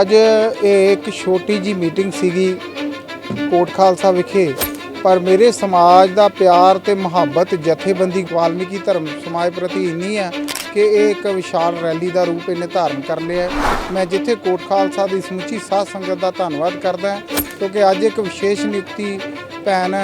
ਅੱਜ ਇਹ ਇੱਕ ਛੋਟੀ ਜੀ ਮੀਟਿੰਗ ਸੀਗੀ ਕੋਟ ਖਾਲਸਾ ਵਿਖੇ, ਪਰ ਮੇਰੇ ਸਮਾਜ ਦਾ ਪਿਆਰ ਤੇ ਮੁਹੱਬਤ, ਜਥੇਬੰਦੀ, ਵਾਲਮੀਕੀ ਧਰਮ, ਸਮਾਜ ਪ੍ਰਤੀ ਇੰਨੀ ਹੈ ਕਿ ਇਹ ਇੱਕ ਵਿਸ਼ਾਲ ਰੈਲੀ ਦਾ ਰੂਪ ਇਹਨੇ ਧਾਰਨ ਕਰ ਲਿਆ ਮੈਂ ਜਿੱਥੇ ਕੋਟ ਖਾਲਸਾ ਦੀ ਸਮੁੱਚੀ ਸਾਧ ਸੰਗਤ ਦਾ ਧੰਨਵਾਦ ਕਰਦਾ ਕਿਉਂਕਿ ਅੱਜ ਇੱਕ ਵਿਸ਼ੇਸ਼ ਨਿਯੁਕਤੀ ਭੈਣ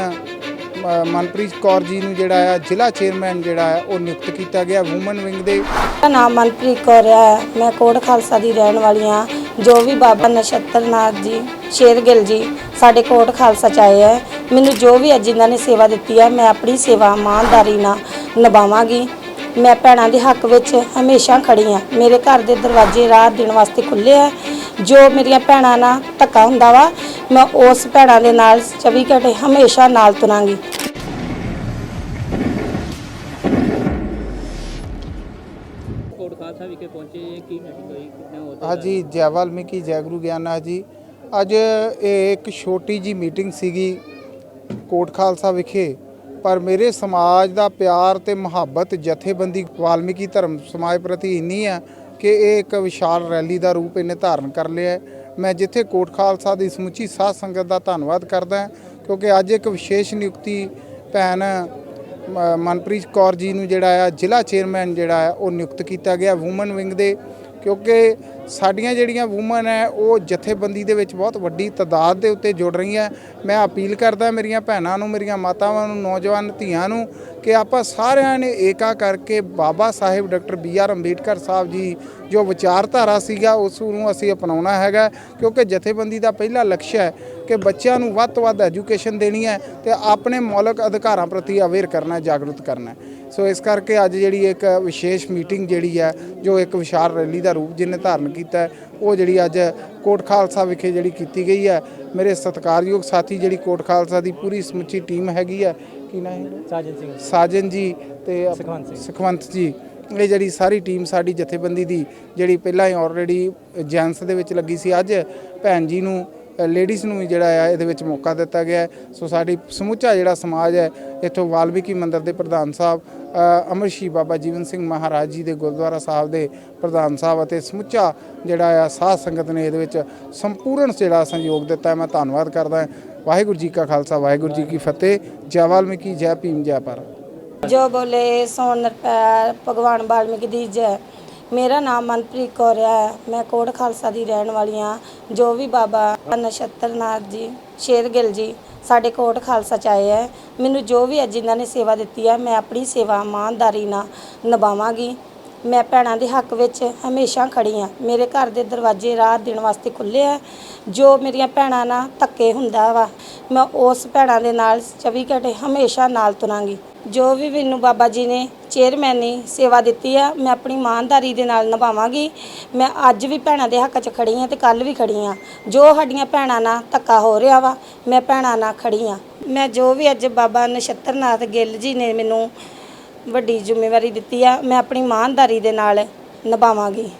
ਮਨਪ੍ਰੀਤ ਕੌਰ ਜੀ ਨੂੰ ਜਿਹੜਾ ਆ ਜ਼ਿਲ੍ਹਾ ਚੇਅਰਮੈਨ ਜਿਹੜਾ ਹੈ, ਉਹ ਨਿਯੁਕਤ ਕੀਤਾ ਗਿਆ, ਵੂਮਨ ਵਿੰਗ ਦੇ। ਮੇਰਾ ਨਾਮ ਮਨਪ੍ਰੀਤ ਕੌਰ ਹੈ, ਮੈਂ ਕੋਟ ਖਾਲਸਾ ਦੀ ਰਹਿਣ ਵਾਲੀ ਹਾਂ। ਜੋ ਵੀ ਬਾਬਾ ਨਛੱਤਰ ਨਾਥ ਜੀ ਸ਼ੇਰ ਗਿੱਲ ਜੀ ਸਾਡੇ ਕੋਟ ਖਾਲਸਾ ਚ ਆਏ ਹੈ ਮੈਨੂੰ ਜੋ ਵੀ ਅੱਜ ਇਹਨਾਂ ਨੇ ਸੇਵਾ ਦਿੱਤੀ ਹੈ ਮੈਂ ਆਪਣੀ ਸੇਵਾ ਇਮਾਨਦਾਰੀ ਨਾਲ ਨਿਭਾਵਾਂਗੀ। ਮੈਂ ਭੈਣਾਂ ਦੇ ਹੱਕ ਵਿੱਚ ਹਮੇਸ਼ਾ ਖੜੀ ਹਾਂ ਮੇਰੇ ਘਰ ਦੇ ਦਰਵਾਜ਼ੇ ਰਾਤ ਦਿਨ ਵਾਸਤੇ ਖੁੱਲੇ ਹੈ ਜੋ ਮੇਰੀਆਂ ਭੈਣਾਂ ਨਾਲ ਧੱਕਾ ਹੁੰਦਾ ਵਾ, ਮੈਂ ਉਸ ਭੈਣਾਂ ਦੇ ਨਾਲ 24 ਘੰਟੇ ਹਮੇਸ਼ਾ ਨਾਲ ਤੁਰਾਂਗੀ। ਕੋਟ ਖਾਲਸਾ ਵਿਖੇ ਪਹੁੰਚੇ ਕੀ ਮੀਟਿੰਗ ਹੋਈ? ਕਿੰਨੇ ਹੋ ਹਾਂਜੀ, ਜੈ ਵਾਲਮੀਕੀ, ਜੈ ਗੁਰੂ ਗਿਆਨਨਾਥ ਜੀ। ਅੱਜ ਇਹ ਇੱਕ ਛੋਟੀ ਜੀ ਮੀਟਿੰਗ ਸੀਗੀ ਕੋਟ ਖਾਲਸਾ ਵਿਖੇ, ਪਰ ਮੇਰੇ ਸਮਾਜ ਦਾ ਪਿਆਰ ਤੇ ਮੁਹੱਬਤ ਜਥੇਬੰਦੀ ਵਾਲਮੀਕੀ ਧਰਮ ਸਮਾਜ ਪ੍ਰਤੀ ਇੰਨੀ ਹੈ ਕਿ ਇਹ ਇੱਕ ਵਿਸ਼ਾਲ ਰੈਲੀ ਦਾ ਰੂਪ ਇਹਨੇ ਧਾਰਨ ਕਰ ਲਿਆ ਮੈਂ ਜਿੱਥੇ ਕੋਟ ਖਾਲਸਾ ਦੀ ਸਮੁੱਚੀ ਸਾਧ ਸੰਗਤ ਦਾ ਧੰਨਵਾਦ ਕਰਦਾ ਕਿਉਂਕਿ ਅੱਜ ਇੱਕ ਵਿਸ਼ੇਸ਼ ਨਿਯੁਕਤੀ ਭੈਣ ਮਨਪ੍ਰੀਤ ਕੌਰ ਜੀ ਨੂੰ ਜਿਹੜਾ ਆ ਜ਼ਿਲ੍ਹਾ ਚੇਅਰਮੈਨ ਜਿਹੜਾ ਆ, ਉਹ ਨਿਯੁਕਤ ਕੀਤਾ ਗਿਆ ਵੂਮਨ ਵਿੰਗ ਦੇ, ਕਿਉਂਕਿ ਸਾਡੀਆਂ ਜਿਹੜੀਆਂ ਵੂਮਨ ਹੈ, ਉਹ ਜਥੇਬੰਦੀ ਦੇ ਵਿੱਚ ਬਹੁਤ ਵੱਡੀ ਤਾਦਾਦ ਦੇ ਉੱਤੇ ਜੁੜ ਰਹੀਆਂ। ਮੈਂ ਅਪੀਲ ਕਰਦਾ ਮੇਰੀਆਂ ਭੈਣਾਂ ਨੂੰ, ਮੇਰੀਆਂ ਮਾਤਾਵਾਂ ਨੂੰ, ਨੌਜਵਾਨ ਧੀਆਂ ਨੂੰ ਕਿ ਆਪਾਂ ਸਾਰਿਆਂ ਨੇ ਏਕਾ ਕਰਕੇ Baba Sahib doctor B R Ambedkar Sahib ji ਜੋ ਵਿਚਾਰਧਾਰਾ ਸੀਗਾ, ਉਸ ਨੂੰ ਅਸੀਂ ਅਪਣਾਉਣਾ ਹੈਗਾ। ਕਿਉਂਕਿ ਜਥੇਬੰਦੀ ਦਾ ਪਹਿਲਾ ਲਕਸ਼ ਹੈ ਕਿ ਬੱਚਿਆਂ ਨੂੰ ਵੱਧ ਤੋਂ ਵੱਧ ਐਜੂਕੇਸ਼ਨ ਦੇਣੀ ਹੈ ਤੇ ਆਪਣੇ ਮੌਲਿਕ ਅਧਿਕਾਰਾਂ ਪ੍ਰਤੀ ਅਵੇਅਰ ਕਰਨਾ, ਜਾਗਰੂਕ ਕਰਨਾ ਸੋ ਇਸ ਕਰਕੇ ਅੱਜ ਜਿਹੜੀ ਇੱਕ ਵਿਸ਼ੇਸ਼ ਮੀਟਿੰਗ ਜਿਹੜੀ ਹੈ, ਜੋ ਇੱਕ ਵਿਸ਼ਾਲ ਰੈਲੀ ਦਾ ਰੂਪ ਜਿਹਨੇ ਧਾਰਨ ਕੀਤਾ ਉਹ ਜਿਹੜੀ ਅੱਜ ਕੋਟ ਖਾਲਸਾ ਵਿਖੇ ਜਿਹੜੀ ਕੀਤੀ ਗਈ ਹੈ। ਮੇਰੇ ਸਤਿਕਾਰਯੋਗ ਸਾਥੀ ਜਿਹੜੀ ਕੋਟ ਖਾਲਸਾ ਦੀ ਪੂਰੀ ਸਮੁੱਚੀ ਟੀਮ ਹੈਗੀ ਹੈ। ਕੀ ਇਹਦਾ? ਸਾਜਨ ਸਿੰਘ। ਸਾਜਨ ਜੀ ਤੇ ਸੁਖਵੰਤ ਜੀ। ਇਹ ਜਿਹੜੀ ਸਾਰੀ ਟੀਮ ਸਾਡੀ ਜਥੇਬੰਦੀ ਦੀ ਜਿਹੜੀ ਪਹਿਲਾਂ ਹੀ ਆਲਰੇਡੀ ਜੈਂਟਸ ਦੇ ਵਿੱਚ ਲੱਗੀ ਸੀ ਅੱਜ ਭੈਣ ਜੀ ਨੂੰ ਲੇਡੀਜ਼ ਨੂੰ ਵੀ ਜਿਹੜਾ ਆ ਇਹਦੇ ਵਿੱਚ ਮੌਕਾ ਦਿੱਤਾ ਗਿਆ ਸੋ ਸਾਡੀ ਸਮੁੱਚਾ ਜਿਹੜਾ ਸਮਾਜ ਹੈ ਇੱਥੋਂ ਵਾਲਮੀਕੀ ਮੰਦਿਰ ਦੇ ਪ੍ਰਧਾਨ ਸਾਹਿਬ ਅ, ਬਾਬਾ ਜੀਵਨ ਸਿੰਘ ਮਹਾਰਾਜ ਜੀ ਦੇ ਗੁਰਦੁਆਰਾ ਸਾਹਿਬ ਦੇ ਪ੍ਰਧਾਨ ਸਾਹਿਬ ਅਤੇ ਸਮੁੱਚਾ ਜਿਹੜਾ ਆ ਸਾਧ ਸੰਗਤ ਨੇ ਇਹਦੇ ਵਿੱਚ ਸੰਪੂਰਨ ਜਿਹੜਾ ਸਹਿਯੋਗ ਦਿੱਤਾ ਮੈਂ ਧੰਨਵਾਦ ਕਰਦਾ ਵਾਹਿਗੁਰੂ ਜੀ ਕਾ ਖਾਲਸਾ ਵਾਹਿਗੁਰੂ ਜੀ ਕੀ ਫਤਿਹ। ਜੈ ਵਾਲਮੀਕੀ ਜੈ ਭੀਮ ਜੈ ਭਾਰਤ। ਜੋ ਬੋਲੇ ਸੋਨ ਨਰਪੈਰ ਭਗਵਾਨ ਵਾਲਮੀਕੀ ਦੀ ਜੈ। ਮੇਰਾ ਨਾਮ ਮਨਪ੍ਰੀਤ ਕੌਰ ਹੈ। ਮੈਂ ਕੋਟ ਖਾਲਸਾ ਦੀ ਰਹਿਣ ਵਾਲੀ ਹਾਂ। ਜੋ ਵੀ ਬਾਬਾ ਨਛੱਤਰ ਨਾਥ ਜੀ ਸ਼ੇਰਗਿੱਲ ਜੀ ਸਾਡੇ ਕੋਟ ਖਾਲਸਾ ਚ ਆਏ ਹੈ। ਮੈਨੂੰ ਜੋ ਵੀ ਅੱਜ ਇਹਨਾਂ ਨੇ ਸੇਵਾ ਦਿੱਤੀ ਹੈ, ਮੈਂ ਆਪਣੀ ਸੇਵਾ ਇਮਾਨਦਾਰੀ ਨਾਲ ਨਿਭਾਵਾਂਗੀ। ਮੈਂ ਭੈਣਾਂ ਦੇ ਹੱਕ ਵਿੱਚ ਹਮੇਸ਼ਾ ਖੜੀ ਹਾਂ। ਮੇਰੇ ਘਰ ਦੇ ਦਰਵਾਜ਼ੇ ਰਾਤ ਦਿਨ ਵਾਸਤੇ ਖੁੱਲੇ ਆ ਜੋ ਮੇਰੀਆਂ ਭੈਣਾਂ ਨਾਲ ਧੱਕੇ ਹੁੰਦਾ ਵਾ, ਮੈਂ ਉਸ ਭੈਣਾਂ ਦੇ ਨਾਲ 24 ਘੰਟੇ ਹਮੇਸ਼ਾ ਨਾਲ ਤੁਰਾਂਗੀ। ਜੋ ਵੀ ਮੈਨੂੰ ਬਾਬਾ ਜੀ ਨੇ ਚੇਅਰਮੈਨ ਨੇ ਸੇਵਾ ਦਿੱਤੀ ਆ, ਮੈਂ ਆਪਣੀ ਇਮਾਨਦਾਰੀ ਦੇ ਨਾਲ ਨਿਭਾਵਾਂਗੀ। ਮੈਂ ਅੱਜ ਵੀ ਭੈਣਾਂ ਦੇ ਹੱਕ 'ਚ ਖੜੀ ਹਾਂ ਤੇ ਕੱਲ ਵੀ ਖੜੀ ਹਾਂ ਜੋ ਸਾਡੀਆਂ ਭੈਣਾਂ ਨਾਲ ਧੱਕਾ ਹੋ ਰਿਹਾ ਵਾ, ਮੈਂ ਭੈਣਾਂ ਨਾਲ ਖੜੀ ਹਾਂ ਮੈਂ ਜੋ ਵੀ ਅੱਜ ਬਾਬਾ ਨਛੱਤਰਨਾਥ ਗਿੱਲ ਜੀ ਨੇ ਮੈਨੂੰ ਵੱਡੀ ਜ਼ਿੰਮੇਵਾਰੀ ਦਿੱਤੀ ਆ, ਮੈਂ ਆਪਣੀ ਇਮਾਨਦਾਰੀ ਦੇ ਨਾਲ ਨਿਭਾਵਾਂਗੀ।